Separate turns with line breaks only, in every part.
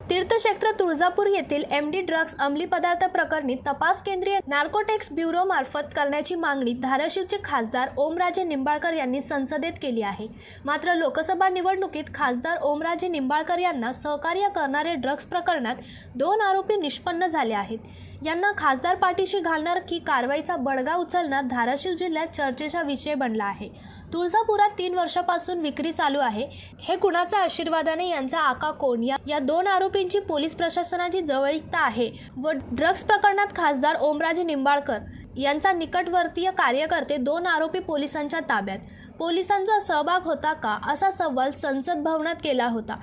तीर्थक्षेत्र तुळजापूर येथील M D drugs अंमली पदार्थ प्रकरणी तपास केंद्रीय नार्कोटेक्स ब्युरो मार्फत करण्याची मागणी धाराशिवचे खासदार ओमराजे निंबाळकर यांनी संसदेत केली आहे. मात्र लोकसभा निवडणुकीत खासदार ओमराजे निंबाळकर यांना सहकार्य करणारे ड्रग्ज प्रकरणात दोन आरोपी निष्पन्न झाले आहेत. यांना खासदार पाठीशी घालणार की कारवाईचा बडगा उचलणार धाराशिव जिल्ह्यात चर्चेचा विषय बनला आहे. तुळजापुरात तीन वर्षापासून विक्री चालू आहे. हे कुणाच्या आशीर्वादाने यांचा आका कोण? या या दोन आरोपींची पोलीस प्रशासनाची जवळीकता आहे व ड्रग्ज प्रकरणात खासदार ओमराजे निंबाळकर यांचा निकटवर्तीय कार्यकर्ते दोन आरोपी पोलिसांच्या ताब्यात. पोलिसांचा सहभाग होता का? असा सवाल संसद भवनात केला होता.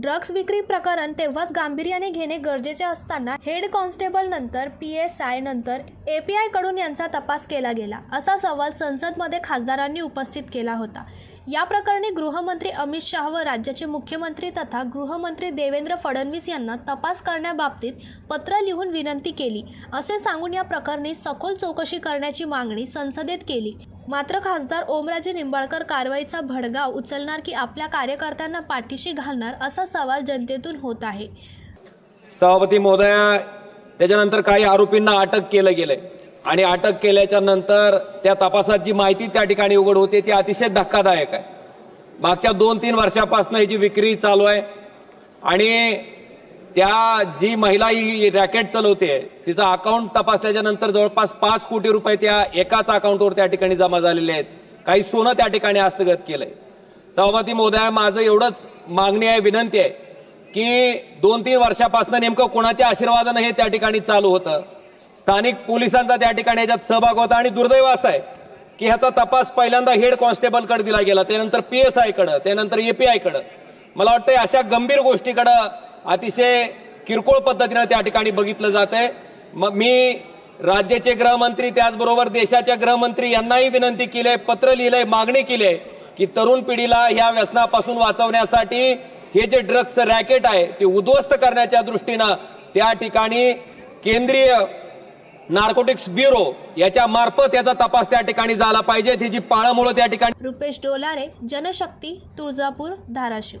ड्रग्ज विक्री प्रकरण तेव्हाच गांभीर्याने घेणे गरजेचे असताना हेड कॉन्स्टेबल नंतर पी एस आय नंतर ए पी आयकडून यांचा तपास केला गेला. असा सवाल संसदमध्ये खासदारांनी उपस्थित केला होता. या प्रकरणी गृहमंत्री अमित शहा व राज्याचे मुख्यमंत्री तथा गृहमंत्री देवेंद्र फडणवीस यांना तपास करण्याबाबतीत पत्र लिहून विनंती केली. असे सांगून या प्रकरणी सखोल चौकशी करण्याची मागणी संसदेत केली. मात्र खासदार ओमराजे निंबाळकर कारवाईचा भडगाव उचलणार की आपल्या कार्यकर्त्यांना पाठीशी घालणार असा सवाल जनतेतून होत आहे.
सभापती महोदया त्याच्यानंतर काही आरोपींना अटक केलं गेलंय. आणि अटक केल्याच्यानंतर त्या तपासात जी माहिती त्या ठिकाणी उघड होते ती अतिशय धक्कादायक आहे. मागच्या दोन तीन वर्षापासून याची विक्री चालू आहे आणि त्या जी महिला ही रॅकेट चालवते तिचं अकाउंट तपासल्याच्या नंतर जवळपास पाच कोटी रुपये त्या एकाच अकाउंटवर त्या ठिकाणी जमा झालेले आहेत. काही सोनं त्या ठिकाणी हस्तगत केलंय. सभापती महोदया माझं एवढंच मागणी आहे विनंती आहे की दोन तीन वर्षापासून नेमकं कोणाच्या आशीर्वादानं हे त्या ठिकाणी चालू होतं. स्थानिक पोलिसांचा त्या ठिकाणी याच्यात सहभाग होता आणि दुर्दैव असं आहे की ह्याचा तपास पहिल्यांदा हेड कॉन्स्टेबलकडे दिला गेला त्यानंतर पीएसआयकडे त्यानंतर एपीआयकडे. मला वाटतं अशा गंभीर गोष्टीकडे अतिशय किरकोळ पद्धतीनं त्या ठिकाणी बघितलं जात आहे मग मी राज्याचे गृहमंत्री त्याचबरोबर देशाच्या गृहमंत्री यांनाही विनंती केली आहे पत्र लिहिलंय मागणी केली आहे की तरुण पिढीला ह्या व्यसनापासून वाचवण्यासाठी हे जे ड्रग्स रॅकेट आहे ते उद्ध्वस्त करण्याच्या दृष्टीनं त्या ठिकाणी केंद्रीय नार्कोटिक्स ब्युरो याच्या मार्फत याचा तपास त्या ठिकाणी झाला पाहिजे. ही जी त्या ठिकाणी
रुपेश डोलारे जनशक्ती तुळजापूर धाराशिव.